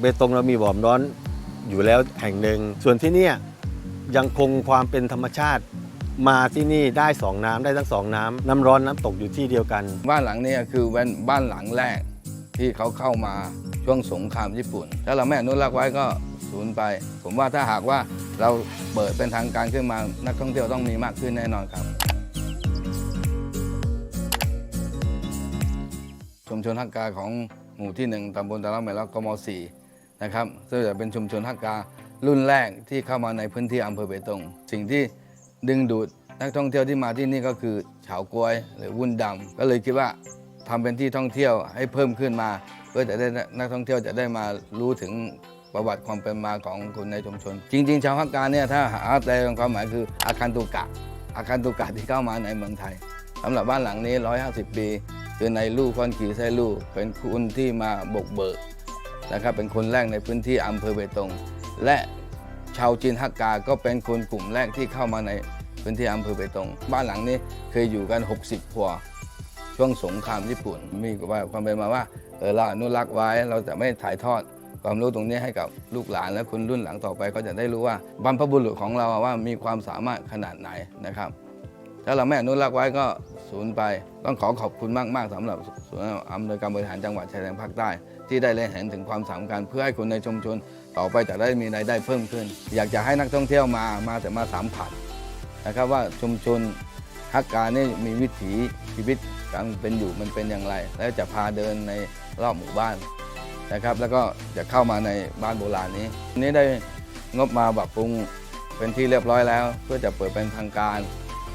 เบตงเรามีบ่อน้ำร้อนอยู่แล้วแห่งหนึ่ง ส่วนที่นี่ยังคงความเป็นธรรมชาติ มาที่นี่ได้สองน้ำได้ทั้งสองน้ำน้ำร้อนน้ำตกอยู่ที่เดียวกัน บ้านหลังนี้คือเป็นบ้านหลังแรกที่เขาเข้ามาช่วงสงครามญี่ปุ่น ถ้าเราไม่อนุรักษ์ไว้ก็สูญไป ผมว่าถ้าหากว่าเราเปิดเป็นทางการขึ้นมานักท่องเที่ยวต้องมีมากขึ้นแน่นอนครับ ชุมชนฮักกาของหมู่ที่ 1ตำบลตะลักเมลักกม 4 นะครับซึ่งจะเป็นชุมชนฮักการุ่นแรกที่เข้ามาในพื้นที่อำเภอเบตง สิ่งที่ดึงดูดนักท่องเที่ยวที่มาที่นี่ก็คือเฉาก๊วยหรือวุ่นดำก็เลยคิดว่าทำเป็นที่ท่องเที่ยวให้เพิ่มขึ้นมา เพื่อจะได้นักท่องเที่ยวจะได้มารู้ถึงประวัติความเป็นมาของคนในชุมชน จริง ๆ ชาวฮักกาเนี่ยถ้าหาแปลความหมายคืออาคารตุกะ อาคารตุกะที่เข้ามาในเมืองไทยสำหรับบ้านหลังนี้ 150 ปี คือในลู่คอนกีไซลู่เป็นคุณที่มาบกเบิก นะครับเป็นคนแรกในพื้นที่อำเภอเบตง และชาวจีนฮักกาก็เป็นคนกลุ่มแรกที่เข้ามาในพื้นที่อำเภอเบตง บ้านหลังนี้เคยอยู่กัน 60ครัวช่วงสงครามญี่ปุ่น มีความเป็นมาว่าเออเราอนุรักษ์ไว้เราจะไม่ถ่ายทอดความรู้ตรงนี้ให้กับลูกหลานและคนรุ่นหลังต่อไปก็จะได้รู้ว่าบรรพบุรุษของเราว่ามีความสามารถขนาดไหนนะครับ ถ้าเราไม่อนุรักษ์ไว้ก็ูญไป ต้องขอขอบคุณมาก ๆสำหรับส่วนอำนวยการบริหารจังหวัดชายแดนภาคใต้ ที่ได้เล็งเห็นถึงความสำคัญเพื่อให้คนในชุมชน ต่อไปจะได้มีรายได้เพิ่มขึ้น อยากจะให้นักท่องเที่ยวมามาแต่มาสัมผัสนะครับว่าชุมชนฮักกานี่มีวิถีชีวิตการเป็นอยู่มันเป็นอย่างไร แล้วจะพาเดินในรอบหมู่บ้านนะครับ แล้วก็จะเข้ามาในบ้านโบราณนี้นนี้ได้งบมาปรับปรุงเป็นที่เรียบร้อยแล้ว เพื่อจะเปิดเป็นทางการ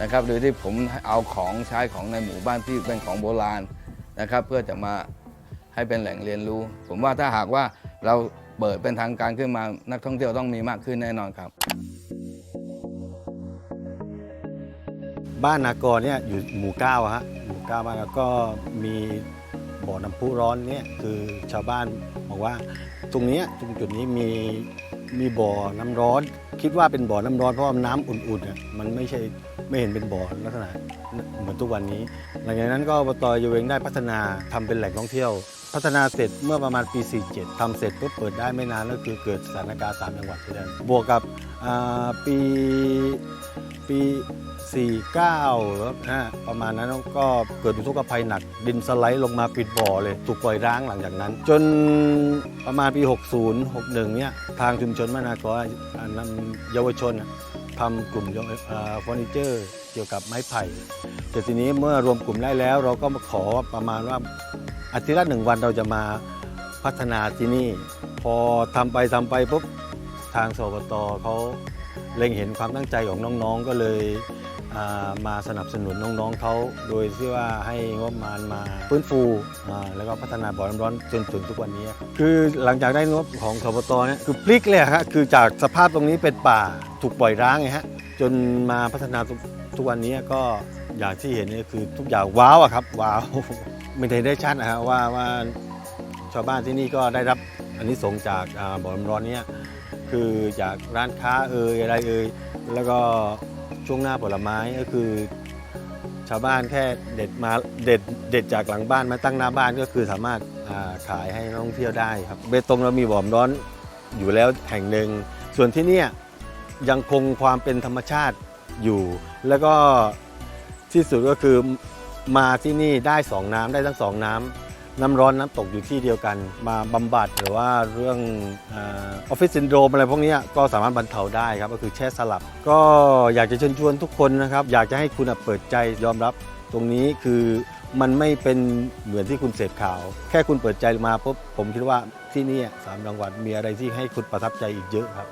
นะครับ โดยที่ผมเอาของใช้ของในหมู่บ้านที่เป็นของโบราณนะครับ เพื่อจะมาให้เป็นแหล่งเรียนรู้ ผมว่าถ้าหากว่าเราเปิดเป็นทางการขึ้นมานักท่องเที่ยวต้องมีมากขึ้นแน่นอนครับ บ้านนากรเนี่ยอยู่หมู่เก้าฮะหมู่เก้าบ้านแล้วก็มีบ่อน้ำพุร้อนเนี่ยคือชาวบ้านบอกว่าตรงนี้ตรงจุดนี้มี มีบ่อน้ำร้อน คิดว่าเป็นบ่อน้ำร้อนเพราะว่าน้ำอุ่นๆอ่ยมันไม่ใช่ไม่เห็นเป็นบ่อลักษณะเหมือนทุกวันนี้ หลังจากนั้นก็อบตยเวงได้พัฒนาทำเป็นแหล่งท่องเที่ยว พัฒนาเสร็จเมื่อประมาณปี 47ทำเสร็จปุ๊บเปิดได้ไม่นานก็คือเกิดสถานการณ์สามจังหวัดที่นั่นบวกกับปีปี49แล้วนะประมาณนั้นก็เกิดอุทกภัยหนัก ดินสไลด์ลงมาปิดบ่อเลยถูกปล่อยร้างหลังจากนั้น จนประมาณปี 60 61 เนี่ยทางชุมชนมานากรอ่านำเยาวชนทำกลุ่มเยาวเอ่อเฟอร์นิเจอร์เกี่ยวกับไม้ไผ่ แต่ทีนี้เมื่อรวมกลุ่มได้แล้ว เราก็มาขอประมาณว่าอาทิตย์ละหนึ่งวันเราจะมาพัฒนาที่นี่ พอทำไปทำไปปุ๊บ ทางสบตเขาเล็งเห็นความตั้งใจของน้องๆ ก็เลยมาสนับสนุนน้องๆเขาโดยที่ว่าให้งบประมาณมาฟื้นฟูแล้วก็พัฒนาบ่อน้ำร้อนจนถึงทุกวันนี้ คือหลังจากได้งบของสบตเนี่ยคือพลิกเลยฮะคือจากสภาพตรงนี้เป็นป่าถูกปล่อยร้างไงฮะจนมาพัฒนาทุกวันนี้ก็อย่างที่เห็นเนี่ยคือทุกอย่างว้าวอะครับว้าวไม่ได้ได้ชัดนะฮะว่าว่าชาวบ้านที่นี่ก็ได้รับอันนี้ส่งจากบ่อน้ำร้อนเนี้ย คือจากร้านค้าเอ่ยอะไรเอ่ยแล้วก็ช่วงหน้าผลไม้ก็คือ ชาวบ้านแค่เด็ดมาเด็ดเด็ดจากหลังบ้านมาตั้งหน้าบ้านก็คือสามารถาขายให้นักท่องเที่ยวได้ครับเบตงเรามีบ่อน้ำร้อนอยู่แล้วแห่งหนึ่ง ส่วนที่นี่ยยังคงความเป็นธรรมชาติอยู่ แล้วก็ที่สุดก็คือมาที่นี่ได้สองน้ำได้ทั้งสองน้ำ น้ำร้อนน้ำตกอยู่ที่เดียวกัน มาบำบัดหรือว่าเรื่องออฟฟิศซินโดรมอะไรพวกนี้ก็สามารถบรรเทาได้ครับก็คือแช่สลับ ก็อยากจะเชิญชวนทุกคนนะครับ อยากจะให้คุณเปิดใจยอมรับตรงนี้คือมันไม่เป็นเหมือนที่คุณเสพข่าว แค่คุณเปิดใจมาปุ๊บผมคิดว่าที่นี่สามจังหวัดมีอะไรที่ให้คุณประทับใจอีกเยอะครับ